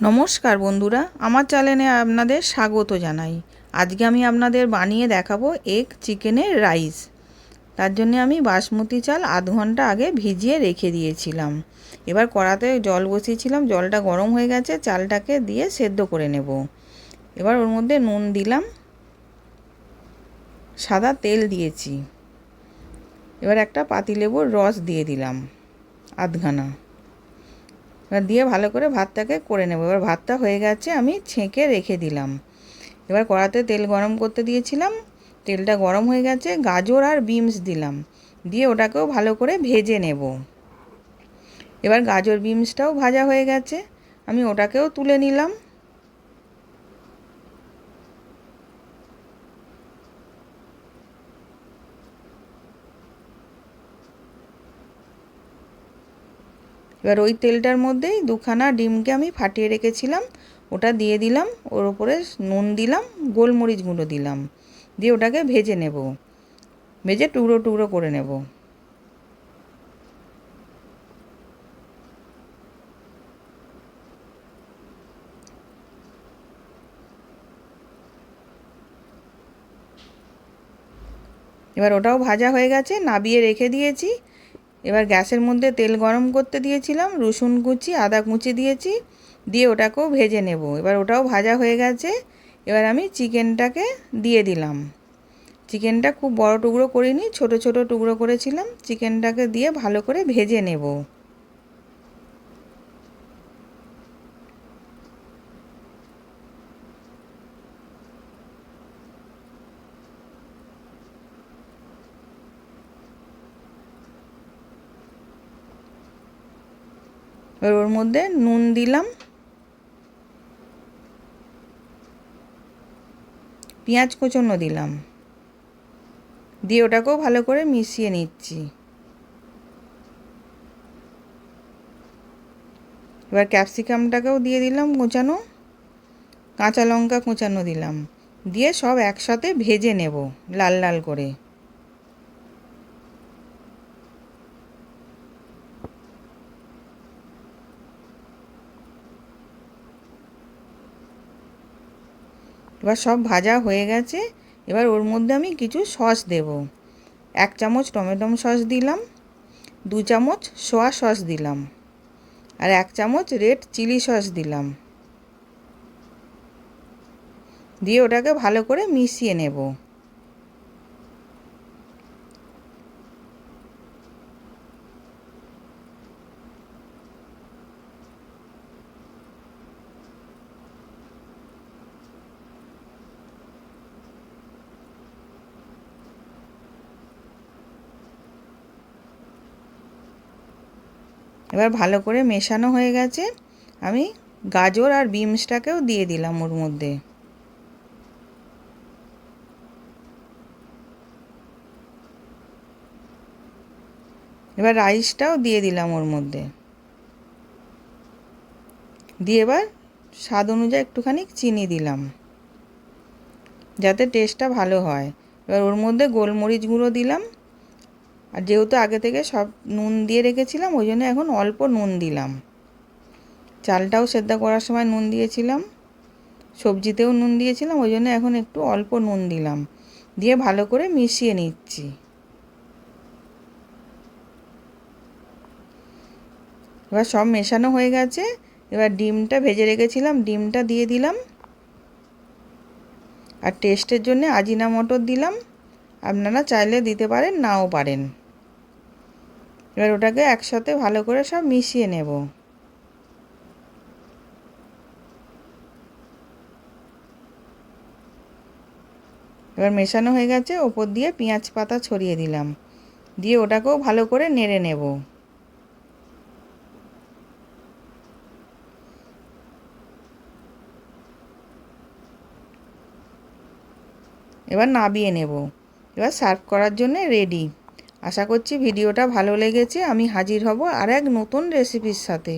নমস্কার বন্ধুরা, আমার চ্যানেলে আপনাদের স্বাগত জানাই। আজকে আমি আপনাদের বানিয়ে দেখাবো এগ চিকেনের রাইস। তার জন্য আমি বাসমতি চাল আধ ঘণ্টা আগে ভিজিয়ে রেখে দিয়েছিলাম। এবার কড়াতে জল বসিয়েছিলাম, জলটা গরম হয়ে গেছে, চালটাকে দিয়ে সেদ্ধ করে নেব। এবার ওর মধ্যে নুন দিলাম, সাদা তেল দিয়েছি। এবার একটা পাতিলেবুর রস দিয়ে দিলাম, আধখানা। এবার দিয়ে ভালো করে ভাতটাকে করে নেব। এবার ভাতটা হয়ে গেছে, আমি ছেঁকে রেখে দিলাম। এবার কড়াতে তেল গরম করতে দিয়েছিলাম। তেলটা গরম হয়ে গেছে, গাজর আর বিমস দিলাম। দিয়ে ওটাকেও ভালো করে ভেজে নেব। এবার গাজর বিমসটাও ভাজা হয়ে গেছে, আমি ওটাকেও তুলে নিলাম। এবার ওই তেলটার মধ্যেই দুখানা ডিমকে আমি ফাটিয়ে রেখেছিলাম। ওটা দিয়ে দিলাম, ওর ওপরে নুন দিলাম, গোলমরিচ গুঁড়ো দিলাম। দিয়ে ওটাকে ভেজে নেব। ভেজে টুকরো টুকরো করে নেব। এবার ওটাও ভাজা হয়ে গেছে, নাবিয়ে রেখে দিয়েছি। এবার গ্যাসের মধ্যে তেল গরম করতে দিয়েছিলাম, রসুন কুচি, আদা কুচি দিয়েছি, দিয়ে ওটাকেও ভেজে নেব। এবার ওটাও ভাজা হয়ে গেছে, এবার আমি চিকেনটাকে দিয়ে দিলাম। চিকেনটা খুব বড় টুকরো করিনি, ছোট ছোট টুকরো করেছিলাম, চিকেনটাকে দিয়ে ভালো করে ভেজে নেব। এবার ওর মধ্যে নুন দিলাম। পেঁয়াজ কুচনো দিলাম। দিয়ে ওটাকেও ভালো করে মিশিয়ে নিচ্ছি। এবার ক্যাপসিকামটাকেও দিয়ে দিলাম কোচানো। কাঁচা লঙ্কা কোচানো দিলাম। দিয়ে সব একসাথে ভেজে নেব লাল লাল করে। এবার সব ভাজা হয়ে গেছে। এবার ওর মধ্যে আমি কিছু সস দেব। এক চামচ টমেটো সস দিলাম, দু চামচ সোয়া সস দিলাম, আর এক চামচ রেড চিলি সস দিলাম। দিয়ে ওটাকে ভালো করে মিশিয়ে নেব। এবার ভালো করে মেশানো হয়ে গেছে। আমি গাজর আর বিমসটাকেও দিয়ে দিলাম ওর মধ্যে। এবার রাইসটাও দিয়ে দিলাম ওর মধ্যে। দিয়ে এবার স্বাদ অনুযায়ী একটুখানি চিনি দিলাম, যাতে টেস্টটা ভালো হয়। এবার ওর মধ্যে গোলমরিচ গুঁড়ো দিলাম। আর যেহেতু আগে থেকে সব নুন দিয়ে রেখেছিলাম, ওই জন্য এখন অল্প নুন দিলাম। চালটাও সেদ্ধ করার সময় নুন দিয়েছিলাম, সবজিতেও নুন দিয়েছিলাম, ওই জন্য এখন একটু অল্প নুন দিলাম। দিয়ে ভালো করে মিশিয়ে নিচ্ছি। এবার সব মেশানো হয়ে গেছে, এবার ডিমটা ভেজে রেখেছিলাম, ডিমটা দিয়ে দিলাম। আর টেস্টের জন্য আজিনা মটর দিলাম। আপনারা চাইলে দিতে পারেন, নাও পারেন। এবার ওটাকে একসাথে ভালো করে সব মিশিয়ে নেব। এবার মেশানো হয়ে গেছে, ওপর দিয়ে পেঁয়াজ পাতা ছড়িয়ে দিলাম। দিয়ে ওটাকেও ভালো করে নেড়ে নেব। এবার নাবিয়ে নেব। এবার সার্ভ করার জন্য রেডি আশা করছি ভিডিওটা ভালো লেগেছে, আমি হাজির হব আর এক নতুন রেসিপির সাথে।